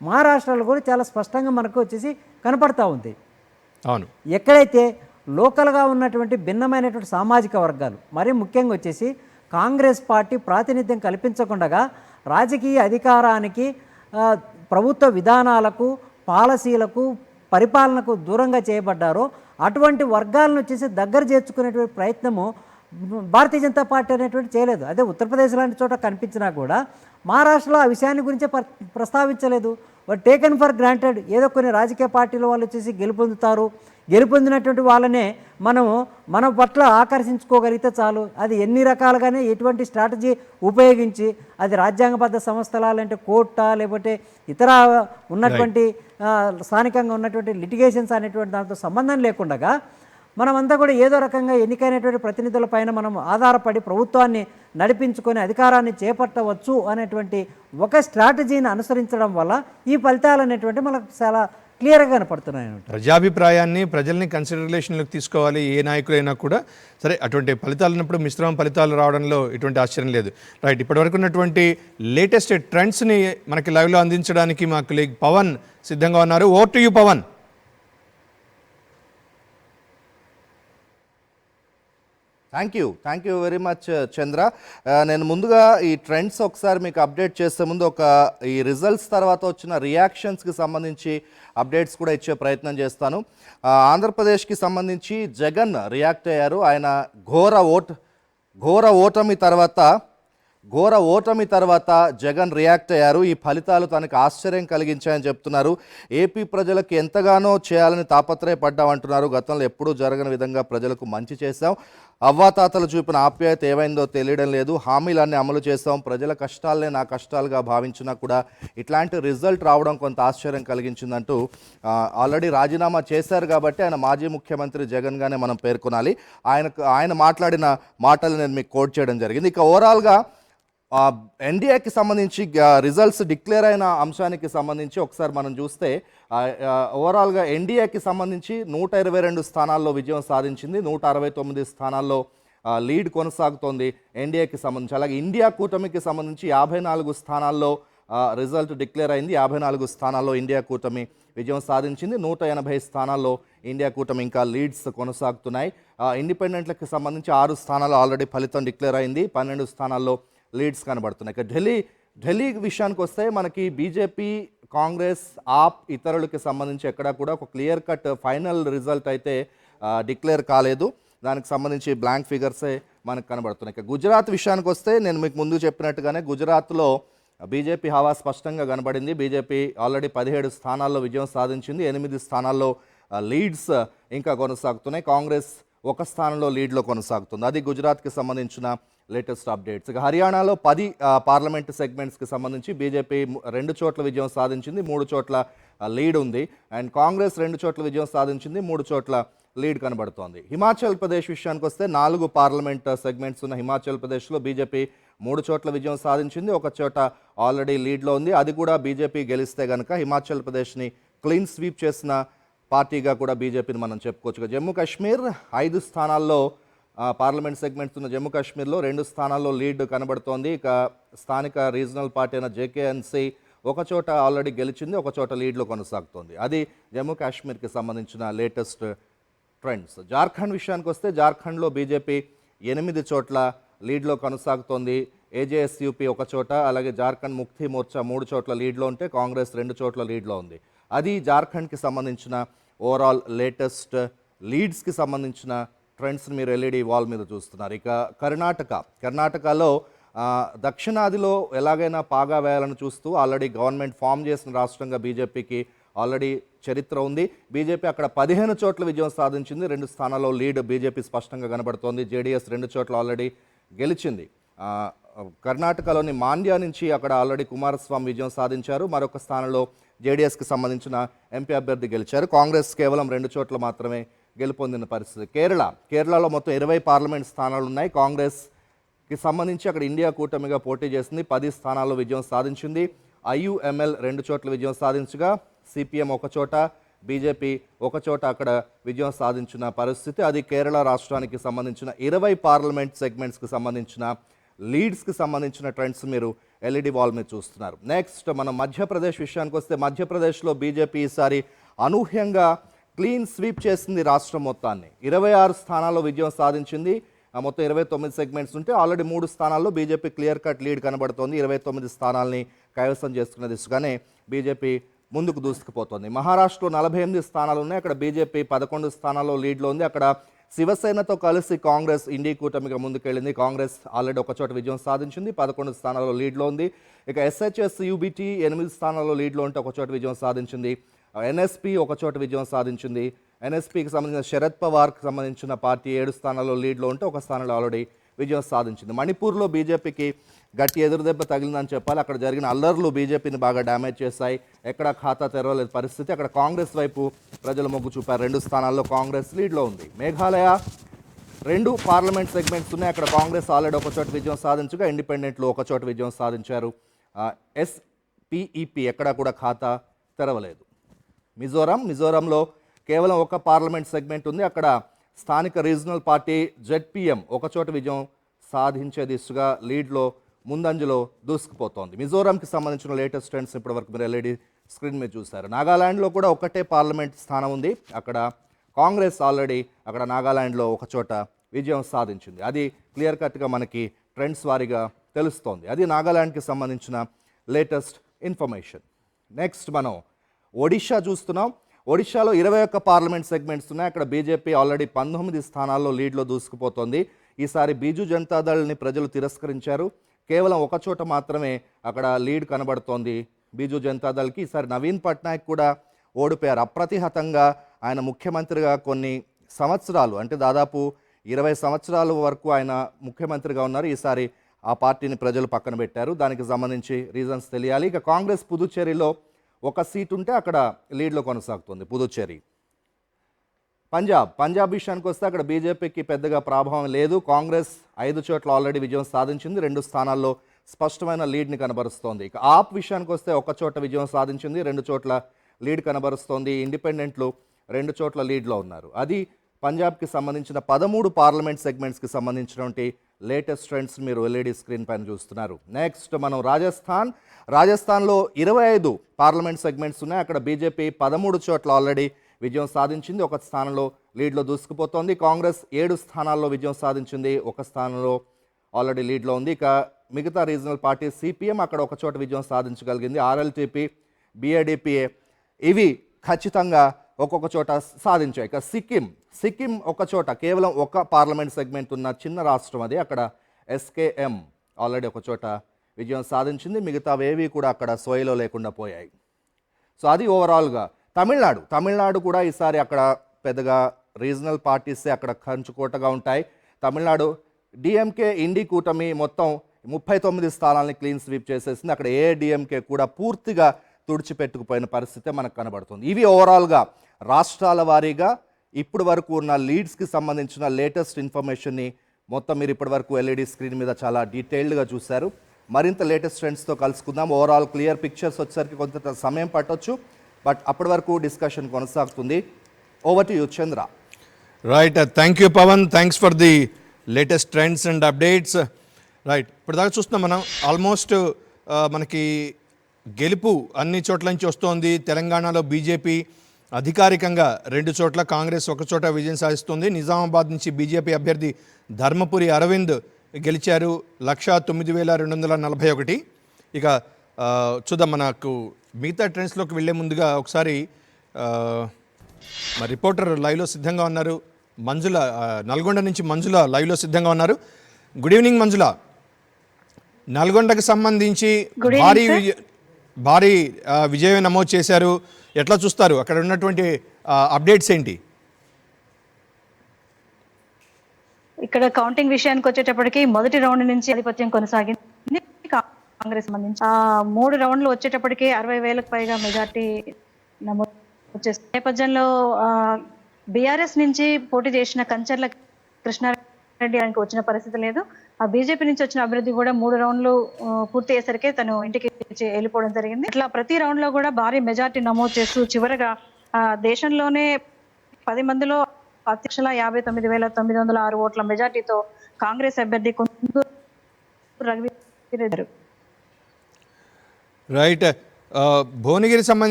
మహారాష్ట్రలో కూడా చాలా స్పష్టంగా మనకు వచ్చేసి కనపడతా ఉంది. అవును. ఎక్కడైతే లోకల్గా ఉన్నటువంటి భిన్నమైనటువంటి సామాజిక వర్గాలు మరీ ముఖ్యంగా వచ్చేసి కాంగ్రెస్ పార్టీ ప్రాతినిధ్యం కల్పించకుండా రాజకీయ అధికారానికి ప్రభుత్వ విధానాలకు పాలసీలకు పరిపాలనకు దూరంగా చేయబడ్డారో అటువంటి వర్గాలను వచ్చేసి దగ్గర చేర్చుకునేటువంటి ప్రయత్నము భారతీయ జనతా పార్టీ అనేటువంటి చేయలేదు. అదే ఉత్తరప్రదేశ్ లాంటి చోట కనిపించినా కూడా మహారాష్ట్రలో ఆ విషయాన్ని గురించే ప్ర- ప్రస్తావించలేదు. టేకెన్ ఫర్ గ్రాంటెడ్ ఏదో కొన్ని రాజకీయ పార్టీల వాళ్ళు వచ్చేసి గెలుపొందుతారు. గెలుపొందినటువంటి వాళ్ళనే మనము మన పట్ల ఆకర్షించుకోగలిగితే చాలు. అది ఎన్ని రకాలుగానే ఎటువంటి స్ట్రాటజీ ఉపయోగించి అది రాజ్యాంగబద్ధ సంస్థల లేదంటే కోర్టా లేకపోతే ఇతర ఉన్నటువంటి స్థానికంగా ఉన్నటువంటి లిటిగేషన్స్ అనేటువంటి దాంతో సంబంధం లేకుండా మనమంతా కూడా ఏదో రకంగా ఎన్నికైనటువంటి ప్రతినిధుల పైన మనం ఆధారపడి ప్రభుత్వాన్ని నడిపించుకొని అధికారాన్ని చేపట్టవచ్చు అనేటువంటి ఒక స్ట్రాటజీని అనుసరించడం వల్ల ఈ ఫలితాలు అనేటువంటి మనకు చాలా క్లియర్గా కనపడుతున్నాయి ప్రజాభిప్రాయాన్ని ప్రజల్ని కన్సిడరేషన్లోకి తీసుకోవాలి ఏ నాయకులైనా కూడా సరే అటువంటి ఫలితాలు ఉన్నప్పుడు మిశ్రమ ఫలితాలు రావడంలో ఎటువంటి ఆశ్చర్యం లేదు. రైట్ ఇప్పటివరకు ఉన్నటువంటి లేటెస్ట్ ట్రెండ్స్ని మనకి లైవ్లో అందించడానికి మా కొలీగ్ పవన్ సిద్ధంగా ఉన్నారు. Over to you Pavan. Thank you thank you very much Chandra నేను ముందుగా ఈ ట్రెండ్స్ ఒకసారి మీకు అప్డేట్ చేసే ముందు ఒక ఈ రిజల్ట్స్ తర్వాత వచ్చిన రియాక్షన్స్కి సంబంధించి అప్డేట్స్ కూడా ఇచ్చే ప్రయత్నం చేస్తాను. Uh, ఆంధ్రప్రదేశ్కి సంబంధించి జగన్ రియాక్ట్ అయ్యారు. ఆయన ఘోర ఓట్ ఘోర ఓటమి తర్వాత ఘోర ఓటమి తర్వాత జగన్ రియాక్ట్ అయ్యారు. ఈ ఫలితాలు తనకు ఆశ్చర్యం కలిగించాయని చెప్తున్నారు. ఏపీ ప్రజలకు ఎంతగానో చేయాలని తాపత్రయపడ్డామంటున్నారు. గతంలో ఎప్పుడూ జరగని విధంగా ప్రజలకు మంచి చేశాం. అవ్వాతాతలు చూపిన ఆప్యాయత ఏమైందో తెలియడం లేదు. హామీలన్నీ అమలు చేస్తాం. ప్రజల కష్టాలనే నా కష్టాలుగా భావించినా కూడా ఇట్లాంటి రిజల్ట్ రావడం కొంత ఆశ్చర్యం కలిగించిందంటూ ఆల్రెడీ రాజీనామా చేశారు కాబట్టి ఆయన మాజీ ముఖ్యమంత్రి జగన్గానే మనం పేర్కొనాలి. ఆయనకు ఆయన మాట్లాడిన మాటలు నేను మీకు కోట్ చేయడం జరిగింది. ఇక ఓవరాల్గా ఎన్డీఏకి సంబంధించి రిజల్ట్స్ డిక్లేర్ అయిన అంశానికి సంబంధించి ఒకసారి మనం చూస్తే ఓవరాల్గా ఎన్డీఏకి సంబంధించి నూట ఇరవై రెండు స్థానాల్లో విజయం సాధించింది. నూట అరవై తొమ్మిది స్థానాల్లో లీడ్ కొనసాగుతోంది ఎన్డీఏకి సంబంధించి. అలాగే ఇండియా కూటమికి సంబంధించి యాభై నాలుగు స్థానాల్లో రిజల్ట్ డిక్లేర్ అయింది. యాభై నాలుగు స్థానాల్లో ఇండియా కూటమి విజయం సాధించింది. నూట ఎనభై స్థానాల్లో ఇండియా కూటమి ఇంకా లీడ్స్ కొనసాగుతున్నాయి. ఇండిపెండెంట్లకు సంబంధించి ఆరు స్థానాలు ఆల్రెడీ ఫలితం డిక్లేర్ అయింది. పన్నెండు స్థానాల్లో లీడ్స్ కనబడుతున్నాయి. ఇక ఢిల్లీ ఢిల్లీ విషయానికి వస్తే మనకి బీజేపీ కాంగ్రెస్ ఆప్ ఇతరులకి సంబంధించి ఎక్కడా కూడా ఒక క్లియర్ కట్ ఫైనల్ రిజల్ట్ అయితే డిక్లేర్ కాలేదు. దానికి సంబంధించి బ్లాంక్ ఫిగర్సే మనకు కనబడుతున్నాయి. ఇక గుజరాత్ విషయానికి వస్తే నేను మీకు ముందు చెప్పినట్టుగానే గుజరాత్లో బీజేపీ హవా స్పష్టంగా కనబడింది. బీజేపీ ఆల్రెడీ పదిహేడు స్థానాల్లో విజయం సాధించింది. ఎనిమిది స్థానాల్లో లీడ్స్ ఇంకా కొనసాగుతున్నాయి. కాంగ్రెస్ ఒక స్థానంలో లీడ్లో కొనసాగుతుంది. అది గుజరాత్కి సంబంధించిన లేటెస్ట్ అప్డేట్స్ ఇక హర్యానాలో పది పార్లమెంట్ సెగ్మెంట్స్కి సంబంధించి బీజేపీ రెండు చోట్ల విజయం సాధించింది మూడు చోట్ల లీడ్ ఉంది. అండ్ కాంగ్రెస్ రెండు చోట్ల విజయం సాధించింది మూడు చోట్ల లీడ్ కనబడుతోంది. హిమాచల్ ప్రదేశ్ విషయానికి వస్తే నాలుగు పార్లమెంట్ సెగ్మెంట్స్ ఉన్న హిమాచల్ ప్రదేశ్లో బీజేపీ మూడు చోట్ల విజయం సాధించింది ఒక చోట ఆల్రెడీ లీడ్లో ఉంది. అది కూడా బీజేపీ గెలిస్తే కనుక హిమాచల్ ప్రదేశ్ని క్లీన్ స్వీప్ చేసిన పార్టీగా కూడా బీజేపీని మనం చెప్పుకోవచ్చు. జమ్మూ కాశ్మీర్ ఐదు స్థానాల్లో పార్లమెంట్ సెగ్మెంట్స్ ఉన్న జమ్మూ కాశ్మీర్లో రెండు స్థానాల్లో లీడ్ కనబడుతోంది. ఇక స్థానిక రీజనల్ పార్టీ అయిన జేకేఎన్సీ ఒక చోట ఆల్రెడీ గెలిచింది ఒక చోట లీడ్లో కొనసాగుతోంది. అది జమ్మూ కాశ్మీర్కి సంబంధించిన లేటెస్ట్ ట్రెండ్స్. జార్ఖండ్ విషయానికి వస్తే జార్ఖండ్లో బీజేపీ ఎనిమిది చోట్ల లీడ్లో కొనసాగుతోంది. ఏజేఎస్యూపీ ఒక చోట అలాగే జార్ఖండ్ ముక్తి మోర్చా మూడు చోట్ల లీడ్లో ఉంటే కాంగ్రెస్ రెండు చోట్ల లీడ్లో ఉంది. అది జార్ఖండ్కి సంబంధించిన ఓవరాల్ లేటెస్ట్ లీడ్స్కి సంబంధించిన ట్రెండ్స్ని మీరు ఎల్ఈడి వాల్ మీద చూస్తున్నారు. ఇక కర్ణాటక. కర్ణాటకలో దక్షిణాదిలో ఎలాగైనా పాగా వేయాలని చూస్తూ ఆల్రెడీ గవర్నమెంట్ ఫామ్ చేసిన రాష్ట్రంగా బీజేపీకి ఆల్రెడీ చరిత్ర ఉంది. బీజేపీ అక్కడ పదిహేను చోట్ల విజయం సాధించింది. రెండు స్థానాల్లో లీడ్ బీజేపీ స్పష్టంగా కనబడుతోంది. జేడీఎస్ రెండు చోట్ల ఆల్రెడీ గెలిచింది. కర్ణాటకలోని మాండ్యా నుంచి అక్కడ ఆల్రెడీ కుమారస్వామి విజయం సాధించారు. మరొక స్థానంలో జేడీఎస్కి సంబంధించిన ఎంపీ అభ్యర్థి గెలిచారు. కాంగ్రెస్ కేవలం రెండు చోట్ల మాత్రమే గెలుపొందిన పరిస్థితి. కేరళ కేరళలో మొత్తం ఇరవై పార్లమెంట్ స్థానాలు ఉన్నాయి. కాంగ్రెస్కి సంబంధించి అక్కడ ఇండియా కూటమిగా పోటీ చేసింది. పది స్థానాల్లో విజయం సాధించింది. ఐయుఎంఎల్ రెండు చోట్ల విజయం సాధించగా సిపిఎం ఒక చోట బీజేపీ ఒక చోట అక్కడ విజయం సాధించిన పరిస్థితి. అది కేరళ రాష్ట్రానికి సంబంధించిన ఇరవై పార్లమెంట్ సెగ్మెంట్స్కి సంబంధించిన లీడ్స్కి సంబంధించిన ట్రెండ్స్ మీరు ఎల్ఈడి వాల్ మీద చూస్తున్నారు. నెక్స్ట్ మనం మధ్యప్రదేశ్ విషయానికి వస్తే మధ్యప్రదేశ్లో బీజేపీ ఈసారి అనూహ్యంగా క్లీన్ స్వీప్ చేసింది రాష్ట్రం మొత్తాన్ని. ఇరవై ఆరు స్థానాల్లో విజయం సాధించింది. ఆ మొత్తం ఇరవై తొమ్మిది సెగ్మెంట్స్ ఉంటే ఆల్రెడీ మూడు స్థానాల్లో బీజేపీ క్లియర్ కట్ లీడ్ కనబడుతోంది. ఇరవై తొమ్మిది స్థానాల్ని కైవసం చేసుకున్న దిశగానే బీజేపీ ముందుకు దూసుకుపోతోంది. మహారాష్ట్రలో నలభై ఎనిమిది స్థానాలు ఉన్నాయి. అక్కడ బీజేపీ పదకొండు స్థానాల్లో లీడ్లో ఉంది. అక్కడ శివసేనతో కలిసి కాంగ్రెస్ ఇండి కూటమిగా ముందుకెళ్ళింది. కాంగ్రెస్ ఆల్రెడీ ఒక చోట విజయం సాధించింది. పదకొండు స్థానాల్లో లీడ్లో ఉంది. ఇక ఎస్హెచ్ఎస్ యూబిటీ ఎనిమిది స్థానాల్లో లీడ్లో ఉంటే ఒక చోట విజయం సాధించింది. ఎన్ఎస్పి ఒక చోట విజయం సాధించింది. ఎన్ఎస్పికి సంబంధించిన శరద్ పవార్కి సంబంధించిన పార్టీ ఏడు స్థానాల్లో లీడ్లో ఉంటే ఒక స్థానంలో ఆల్రెడీ విజయం సాధించింది. మణిపూర్లో బీజేపీకి గట్టి ఎదురుదెబ్బ తగిలిందని చెప్పాలి. అక్కడ జరిగిన అల్లర్లు బీజేపీని బాగా డ్యామేజ్ చేశాయి. ఎక్కడ ఖాతా తెరవలేదు పరిస్థితి. అక్కడ కాంగ్రెస్ వైపు ప్రజలు మొగ్గు చూపారు. రెండు స్థానాల్లో కాంగ్రెస్ లీడ్లో ఉంది. మేఘాలయ రెండు పార్లమెంట్ సెగ్మెంట్స్ ఉన్నాయి. అక్కడ కాంగ్రెస్ ఆల్రెడీ ఒక చోట విజయం సాధించగా ఇండిపెండెంట్లు ఒక చోట విజయం సాధించారు. ఎస్పిఈపి ఎక్కడా కూడా ఖాతా తెరవలేదు. మిజోరాం మిజోరాంలో కేవలం ఒక పార్లమెంట్ సెగ్మెంట్ ఉంది. అక్కడ స్థానిక రీజనల్ పార్టీ జెడ్పీఎం ఒకచోట విజయం సాధించే దిశగా లీడ్లో ముందంజలో దూసుకుపోతోంది. మిజోరాంకి సంబంధించిన లేటెస్ట్ ట్రెండ్స్ ఇప్పటివరకు మీరు ఎల్ఈడి స్క్రీన్ మీద చూశారు. నాగాలాండ్లో కూడా ఒకటే పార్లమెంట్ స్థానం ఉంది. అక్కడ కాంగ్రెస్ ఆల్రెడీ అక్కడ నాగాలాండ్లో ఒకచోట విజయం సాధించింది. అది క్లియర్ కట్గా మనకి ట్రెండ్స్ వారీగా తెలుస్తోంది. అది నాగాలాండ్కి సంబంధించిన లేటెస్ట్ ఇన్ఫర్మేషన్. నెక్స్ట్ మనం ఒడిషా చూస్తున్నాం. ఒడిషాలో ఇరవై ఒక్క పార్లమెంట్ సెగ్మెంట్స్ ఉన్నాయి. అక్కడ బీజేపీ ఆల్రెడీ పంతొమ్మిది స్థానాల్లో లీడ్లో దూసుకుపోతోంది. ఈసారి బీజు జనతాదళ్ని ప్రజలు తిరస్కరించారు. కేవలం ఒక చోట మాత్రమే అక్కడ లీడ్ కనబడుతోంది బీజు జనతాదళ్కి ఈసారి నవీన్ పట్నాయక్ కూడా ఓడిపోయారు. అప్రతిహతంగా ఆయన ముఖ్యమంత్రిగా కొన్ని సంవత్సరాలు అంటే దాదాపు ఇరవై సంవత్సరాల వరకు ఆయన ముఖ్యమంత్రిగా ఉన్నారు. ఈసారి ఆ పార్టీని ప్రజలు పక్కన పెట్టారు. దానికి సంబంధించి రీజన్స్ తెలియాలి. ఇక కాంగ్రెస్ పుదుచ్చేరిలో ఒక సీట్ ఉంటే అక్కడ లీడ్లో కొనసాగుతుంది పుదుచ్చేరి. పంజాబ్ పంజాబ్ విషయానికి వస్తే అక్కడ బీజేపీకి పెద్దగా ప్రభావం లేదు. కాంగ్రెస్ ఐదు చోట్ల ఆల్రెడీ విజయం సాధించింది. రెండు స్థానాల్లో స్పష్టమైన లీడ్ని కనబరుస్తోంది. ఇక ఆప్ విషయానికి వస్తే ఒక చోట విజయం సాధించింది రెండు చోట్ల లీడ్ కనబరుస్తోంది. ఇండిపెండెంట్లు రెండు చోట్ల లీడ్లో ఉన్నారు. అది పంజాబ్కి సంబంధించిన పదమూడు పార్లమెంట్ సెగ్మెంట్స్కి సంబంధించినటువంటి లేటెస్ట్ ట్రెండ్స్ మీరు ఎల్ఈడి స్క్రీన్ పైన చూస్తున్నారు. నెక్స్ట్ మనం రాజస్థాన్. రాజస్థాన్లో ఇరవై ఐదు పార్లమెంట్ సెగ్మెంట్స్ ఉన్నాయి. అక్కడ బీజేపీ పదమూడు చోట్ల ఆల్రెడీ విజయం సాధించింది. ఒక స్థానంలో లీడ్లో దూసుకుపోతోంది. కాంగ్రెస్ ఏడు స్థానాల్లో విజయం సాధించింది. ఒక స్థానంలో ఆల్రెడీ లీడ్లో ఉంది. ఇక మిగతా రీజనల్ పార్టీ సిపిఎం అక్కడ ఒక చోట విజయం సాధించగలిగింది. ఆర్ఎల్టీపీ బీఏడిపిఏ ఇవి ఖచ్చితంగా ఒక్కొక్క చోట సాధించాయి ఇక సిక్కిం. సిక్కిం ఒక చోట కేవలం ఒక పార్లమెంట్ సెగ్మెంట్ ఉన్న చిన్న రాష్ట్రం అది అక్కడ ఎస్కేఎం. ఆల్రెడీ ఒక చోట విజయం సాధించింది. మిగతావేవి కూడా అక్కడ సోయలో లేకుండా పోయాయి. సో అది ఓవరాల్గా. తమిళనాడు. తమిళనాడు కూడా ఈసారి అక్కడ పెద్దగా రీజనల్ పార్టీసే అక్కడ కంచుకోటగా ఉంటాయి. తమిళనాడు డిఎంకే ఇండి కూటమి మొత్తం ముప్పై తొమ్మిది స్థానాలని క్లీన్ స్వీప్ చేసేసింది. అక్కడ ఏ డిఎంకే కూడా పూర్తిగా తుడిచిపెట్టుకుపోయిన పరిస్థితి మనకు కనబడుతుంది. ఇవి ఓవరాల్గా రాష్ట్రాల వారీగా ఇప్పుడు వరకు ఉన్న లీడ్స్కి సంబంధించిన లేటెస్ట్ ఇన్ఫర్మేషన్ని మొత్తం మీరు ఇప్పటి వరకు ఎల్ఈడి స్క్రీన్ మీద చాలా డీటెయిల్డ్గా చూశారు. మరింత లేటెస్ట్ ట్రెండ్స్తో కలుసుకుందాం. ఓవరాల్ క్లియర్ పిక్చర్స్ వచ్చేసరికి కొంత సమయం పట్టొచ్చు. బట్ అప్పటి వరకు డిస్కషన్ కొనసాగుతుంది. Over to you Chandra right thank you Pavan thanks for the latest trends and updates right ఇప్పుడు దాకా చూస్తున్నాం మనం. ఆల్మోస్ట్ uh, మనకి గెలుపు అన్ని చోట్ల నుంచి వస్తోంది. తెలంగాణలో బీజేపీ అధికారికంగా రెండు చోట్ల కాంగ్రెస్ ఒక చోట విజయం సాధిస్తుంది. నిజామాబాద్ నుంచి బీజేపీ అభ్యర్థి ధర్మపురి అరవింద్ గెలిచారు. లక్షా తొమ్మిది వేల రెండు వందల నలభై ఒకటి. ఇక చూద్దాం మనకు మిగతా ట్రెండ్స్లోకి వెళ్ళే ముందుగా ఒకసారి మా రిపోర్టర్ లైవ్లో సిద్ధంగా ఉన్నారు. మంజుల నల్గొండ నుంచి మంజుల లైవ్లో సిద్ధంగా ఉన్నారు. Good evening Manjula. నల్గొండకు సంబంధించి భారీ భారీ విజయం నమోదు చేశారు. ఎట్లా చూస్తారు? అక్కడ ఉన్నటువంటి అప్డేట్స్ ఏంటి? ఇక్కడ కౌంటింగ్ విషయానికి వచ్చేటప్పటికి మొదటి రౌండ్ నుంచి ఆధిపత్యం కొనసాగింది. కాంగ్రెస్ సంబంధించి ఆ మూడు రౌండ్లు వచ్చేటప్పటికి అరవై వేలకు పైగా మెజార్టీ నమోదు చేసిన నేపథ్యంలో బీఆర్ఎస్ నుంచి పోటీ చేసిన కంచర్ల కృష్ణారెడ్డి ఆయనకు వచ్చిన పరిస్థితి లేదు. ఆ బీజేపీ నుంచి వచ్చిన అభివృద్ధి కూడా మూడు రౌండ్లు పూర్తి అయ్యేసరికి తను ఇంటికి వెళ్ళిపోవడం జరిగింది. ఇట్లా ప్రతి రౌండ్లో కూడా భారీ మెజార్టీ నమోదు చేస్తూ చివరగా ఆ, దేశంలోనే పది మందిలో అధ్యక్షుల యాభై తొమ్మిది వేల తొమ్మిది వందల ఆరు ఓట్ల మెజార్టీతో కాంగ్రెస్ అభ్యర్థి కుందూరు రఘువీర్ రైట్. భువనగిరి సంబంధించి